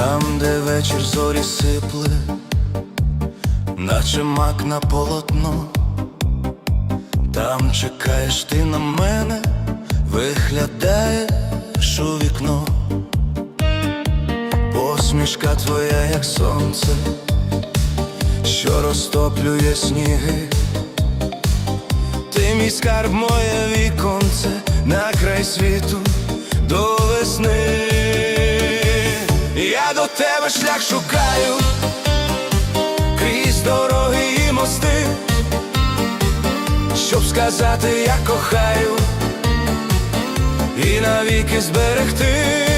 Там, де вечір зорі сипле, наче мак на полотно, там чекаєш ти на мене, виглядаєш у вікно, посмішка твоя, як сонце, що розтоплює сніги. Ти мій скарб, моє віконце на край світу до тебе шлях шукаю. Крізь дороги і мости, щоб сказати, я кохаю. І навіки зберегти.